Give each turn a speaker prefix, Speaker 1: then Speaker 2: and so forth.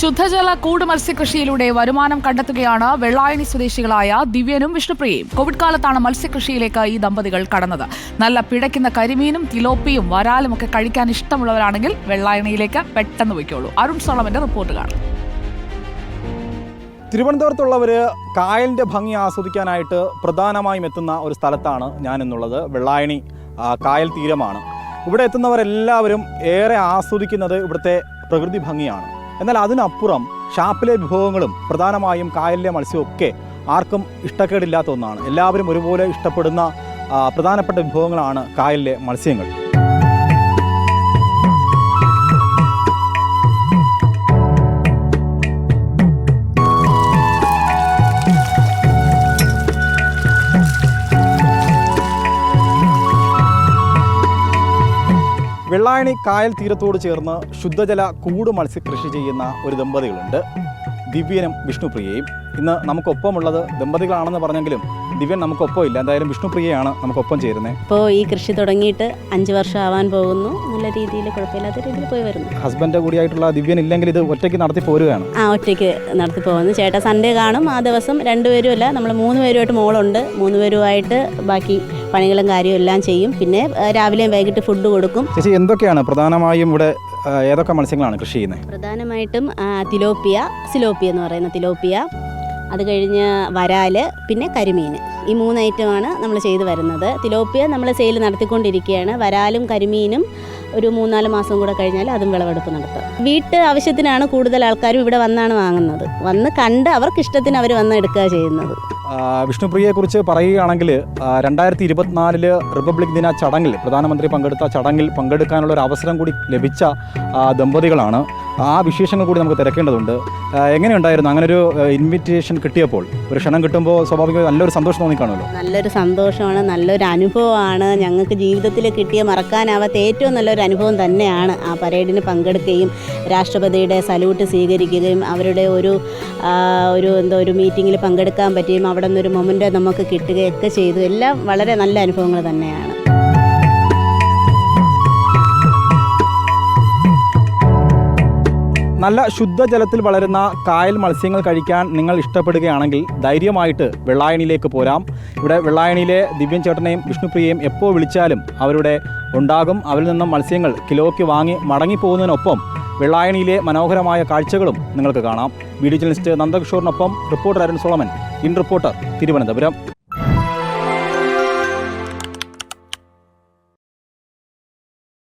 Speaker 1: ശുദ്ധജല കൂട് മത്സ്യകൃഷിയിലൂടെ വരുമാനം കണ്ടെത്തുകയാണ് വെള്ളായണി സ്വദേശികളായ ദിവ്യനും വിഷ്ണുപ്രിയയും. കോവിഡ് കാലത്താണ് മത്സ്യകൃഷിയിലേക്ക് ഈ ദമ്പതികൾ കടന്നത്. നല്ല പിടയ്ക്കുന്ന കരിമീനും തിലോപ്പിയും വരാലും ഒക്കെ കഴിക്കാൻ ഇഷ്ടമുള്ളവരാണെങ്കിൽ വെള്ളായണിയിലേക്ക് പെട്ടെന്ന് പോയിക്കോളൂ. അരുൺ സോളമന്റെ റിപ്പോർട്ട് കാണാം.
Speaker 2: തിരുവനന്തപുരത്തുള്ളവർ കായലിന്റെ ഭംഗി ആസ്വദിക്കാനായിട്ട് പ്രധാനമായും എത്തുന്ന ഒരു സ്ഥലത്താണ് ഞാനെന്നുള്ളത്. വെള്ളായണി കായൽ തീരമാണ്. ഇവിടെ എത്തുന്നവരെല്ലാവരും ഏറെ ആസ്വദിക്കുന്നത് ഇവിടുത്തെ പ്രകൃതി ഭംഗിയാണ്. എന്നാൽ അതിനപ്പുറം ഷാപ്പിലെ വിഭവങ്ങളും പ്രധാനമായും കായലിലെ മത്സ്യവും ഒക്കെ ആർക്കും ഇഷ്ടക്കേടില്ലാത്ത ഒന്നാണ്. എല്ലാവരും ഒരുപോലെ ഇഷ്ടപ്പെടുന്ന പ്രധാനപ്പെട്ട വിഭവങ്ങളാണ് കായലിലെ മത്സ്യങ്ങൾ. വെള്ളായണി കായൽ തീരത്തോട് ചേർന്ന് ശുദ്ധജല കൂട് മത്സ്യകൃഷി ചെയ്യുന്ന ഒരു ദമ്പതികളുണ്ട്. ദിവ്യനും വിഷ്ണുപ്രിയയും. ഇന്ന് നമുക്കൊപ്പമുള്ളത് ദമ്പതികളാണെന്ന് പറഞ്ഞെങ്കിലും ദിവ്യൻ നമുക്കൊപ്പം ഇല്ല എന്തായാലും വിഷ്ണുപ്രിയയാണ് നമുക്കൊപ്പം ചേരുന്നത്
Speaker 3: ഇപ്പോൾ ഈ കൃഷി തുടങ്ങിയിട്ട് അഞ്ച് വർഷം ആവാൻ പോകുന്നു. നല്ല രീതിയിൽ കുഴപ്പമില്ലാത്ത രീതിയിൽ പോയി വരുന്നു.
Speaker 2: ഹസ്ബൻഡ് കൂടിയായിട്ടുള്ള ദിവ്യൻ ഇല്ലെങ്കിൽ ഇത് ഒറ്റയ്ക്ക് നടത്തി പോരുകയാണ്.
Speaker 3: ആ ഒറ്റയ്ക്ക് നടത്തി പോകുന്നു. ചേട്ടാ സൺഡേ കാണും. ആ ദിവസം രണ്ടുപേരും അല്ല നമ്മൾ മൂന്ന് പേരുമായിട്ട് മോളുണ്ട്. മൂന്ന് പേരുമായിട്ട് ബാക്കി പണികളും കാര്യവും എല്ലാം ചെയ്യും. പിന്നെ രാവിലെയും വൈകിട്ട് ഫുഡ് കൊടുക്കും.
Speaker 2: ചേച്ചി എന്തൊക്കെയാണ് പ്രധാനമായും ഇവിടെ ഏതൊക്കെ മത്സ്യങ്ങളാണ് കൃഷി ചെയ്യുന്നത്?
Speaker 3: പ്രധാനമായിട്ടും തിലോപ്പിയ സിലോപ്പിയ എന്ന് പറയുന്ന തിലോപ്പിയ അത് കഴിഞ്ഞ് വരാൽ പിന്നെ കരിമീൻ. ഈ മൂന്ന് ഐറ്റമാണ് നമ്മൾ ചെയ്തു വരുന്നത്. തിലോപ്പിയ നമ്മൾ സെയിൽ നടത്തിക്കൊണ്ടിരിക്കുകയാണ്. വരാലും കരിമീനും ഒരു മൂന്നാൽ മാസം കൂടെ കഴിഞ്ഞാൽ അതും വിളവെടുപ്പ് നടത്താം. വീട്ട് ആവശ്യത്തിനാണ് കൂടുതൽ ആൾക്കാരും ഇവിടെ വന്നാണ് വാങ്ങുന്നത്. വന്ന് കണ്ട് അവർക്ക് ഇഷ്ടത്തിന് അവർ വന്ന് എടുക്കുക ചെയ്യുന്നത്.
Speaker 2: വിഷ്ണുപ്രിയയെ വിഷ്ണുപ്രിയയെക്കുറിച്ച് പറയുകയാണെങ്കിൽ രണ്ടായിരത്തി ഇരുപത്തിനാലിൽ റിപ്പബ്ലിക് ദിന ചടങ്ങിൽ പ്രധാനമന്ത്രി പങ്കെടുത്ത ചടങ്ങിൽ പങ്കെടുക്കാനുള്ള ഒരു അവസരം കൂടി ലഭിച്ച ദമ്പതികളാണ്. ആ വിശേഷങ്ങൾ കൂടി നമുക്ക് തിരക്കേണ്ടതുണ്ട്. എങ്ങനെയുണ്ടായിരുന്നു? അങ്ങനെ ഒരു ഇൻവിറ്റേഷൻ കിട്ടിയപ്പോൾ ഒരു ക്ഷണം കിട്ടുമ്പോൾ സ്വാഭാവികമായി നല്ലൊരു സന്തോഷം തോന്നിക്കാണല്ലോ
Speaker 3: നല്ലൊരു സന്തോഷമാണ് നല്ലൊരു അനുഭവമാണ്. ഞങ്ങൾക്ക് ജീവിതത്തിൽ കിട്ടിയ മറക്കാനാവാത്ത ഏറ്റവും നല്ലൊരു അനുഭവം തന്നെയാണ് ആ പരേഡിന് പങ്കെടുക്കുകയും രാഷ്ട്രപതിയുടെ സല്യൂട്ട് സ്വീകരിക്കുകയും അവരുടെ ഒരു ഒരു എന്തോ ഒരു മീറ്റിങ്ങിൽ പങ്കെടുക്കാൻ പറ്റുകയും അവിടെ നിന്നൊരു മൊമെന്റ് നമുക്ക് കിട്ടുകയൊക്കെ ചെയ്തു. എല്ലാം വളരെ നല്ല അനുഭവങ്ങൾ തന്നെയാണ്.
Speaker 2: നല്ല ശുദ്ധജലത്തിൽ വളരുന്ന കായൽ മത്സ്യങ്ങൾ കഴിക്കാൻ നിങ്ങൾ ഇഷ്ടപ്പെടുകയാണെങ്കിൽ ധൈര്യമായിട്ട് വെള്ളായണിയിലേക്ക് പോരാം. ഇവിടെ വെള്ളായണിയിലെ ദിവ്യൻ ചേട്ടനെയും വിഷ്ണുപ്രിയയും എപ്പോൾ വിളിച്ചാലും അവരുടെ ഉണ്ടാകും. അവരിൽ നിന്നും മത്സ്യങ്ങൾ കിലോയ്ക്ക് വാങ്ങി മടങ്ങിപ്പോകുന്നതിനൊപ്പം വെള്ളായണിയിലെ മനോഹരമായ കാഴ്ചകളും നിങ്ങൾക്ക് കാണാം. Video journalist നന്ദകിഷോറിനൊപ്പം reporter Arun Solomon. In reporter Thiruvananthapuram.